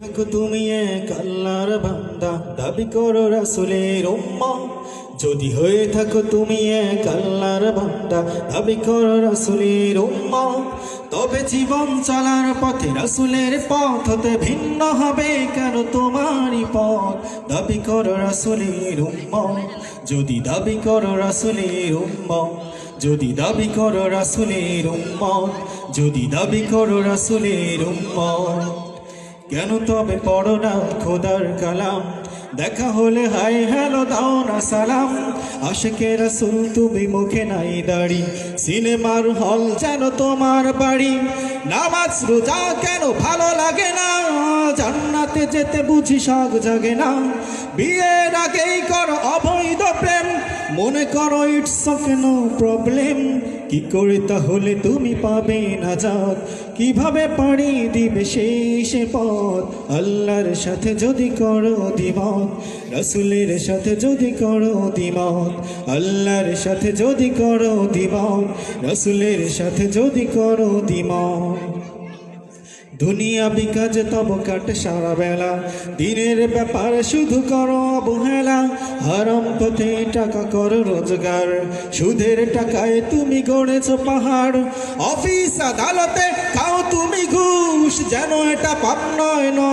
তুমি এক আল্লাহর বান্দা, দাবি করো রাসুলের উম্মা যদি হয়ে থাকো তুমি এক আল্লাহর বান্দা, দাবি করো রাসুলের উম্মা তবে জীবন চলার পথে রাসুলের পথ হতে ভিন্ন হবে কেন তোমারই পথ? দাবি করো রাসুলের উম্মা যদি দাবি করো রাসুলের উম্মা যদি দাবি করো রাসুলের উম্মা যদি দাবি করো রাসুলের উম্মা কেন তবে পড়ো না খোদার কালাম? দেখা হলে হাই হ্যালো দাও না সালাম। আশেকে রাসুল তুমি মুখে নাই দাড়ি। সিনেমার হল যেন তোমার বাড়ি। নামাজ, রোজা কেন ভালো লাগে না? জান্নাতে যেতে বুঝি শখ জাগে না। বিয়ের আগেই কর অবৈধ প্রেম। মনে করো ইটস কেন প্রবলেম কি করে তাহলে তুমি পাবে না যাক কীভাবে পাড়ি দিবে সে পথ? আল্লাহর সাথে যদি করো দিমত রসুলের সাথে যদি করো দিমত আল্লাহর সাথে যদি করো দিমত রসুলের সাথে যদি করো দিমত দুনিয়া বিকাজ তব কাটে সারা বেলা, দিনের ব্যাপার শুধু করো অবহেলা। হারাম পথে টাকা কর রোজগার, সুদের টাকায় তুমি গড়েছ পাহাড়। অফিস আদালতে খাও তুমি ঘুষ, যেন এটা পাপ নয় নয়